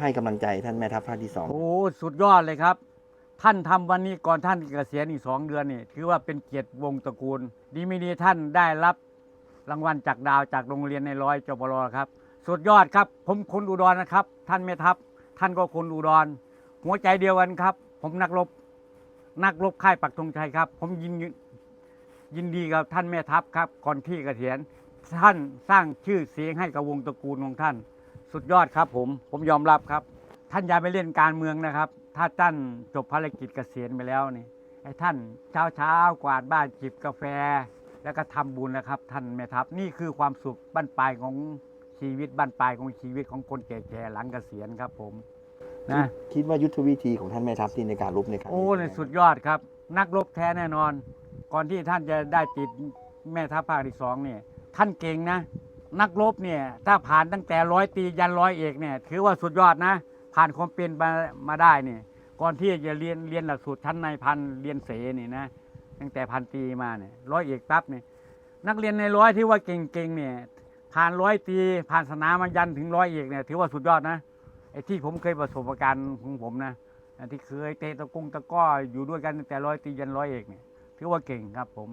ให้กำลังใจท่านแม่ทัพภาคที่สอง โอ้สุดยอดเลยครับ ท่านทำวันนี้ก่อนท่านเกษียณอีกสองเดือนนี่ถือว่าเป็นเกียรติวงศ์ตระกูล ดีไม่ดีท่านได้รับรางวัลจากดาวจากโรงเรียนในร้อยจบรครับ สุดยอดครับ ผมคนอุดรนะครับ ท่านแม่ทัพท่านก็คนอุดร หัวใจเดียวกันครับ ผมนักรบ นักรบค่ายปักธงชัยครับ ผมยินยินดีกับท่านแม่ทัพครับ ก่อนที่เกษียณท่านสร้างชื่อเสียงให้กับวงตระกูลของท่าน สุดยอดครับผม ผมยอมรับครับ ท่านอย่าไปเล่นการเมืองนะครับ ถ้าท่านจบภารกิจเกษียณไปแล้วนี่ไอ้ท่านเช้าเช้าๆกวาดบ้านจิบกาแฟ แล้วก็ทำบุญนะครับ ท่านแม่ทัพนี่คือความสุขบั้นปลายของชีวิตบั้นปลายของชีวิตของคนแก่ๆหลังเกษียณครับผมนะคิดว่ายุทธวิธีของท่านแม่ทัพที่ในการรบในครั้งโอ้นี้เนี่ยสุดยอดครับ นักรบแท้แน่นอน ก่อนที่ท่านจะได้ติดแม่ทัพภาคที่สองเนี่ยท่านเก่งนะ นักรบเนี่ย ถ้าผ่านตั้งแต่ร้อยตียันร้อยเอกเนี่ย ถือว่าสุดยอดนะ ผ่านความเป็นมามาได้เนี่ยก่อนที่จะเรียนเรียนหลักสูตรชั้นในพันเรียนเสนี่นะตั้งแต่พันตีมาเนี่ยร้อยเอกปั๊บเนี่ยนักเรียนในร้อยที่ว่าเก่งๆเนี่ยผ่านร้อยตีผ่านสนามมายันถึงร้อยเอกเนี่ยถือว่าสุดยอดนะไอ้ที่ผมเคยประสบการณ์ของผมนะที่เคยเตะตะกุงตะก้ออยู่ด้วยกันตั้งแต่ร้อยตียันร้อยเอกเนี่ยถือว่าเก่งครับผม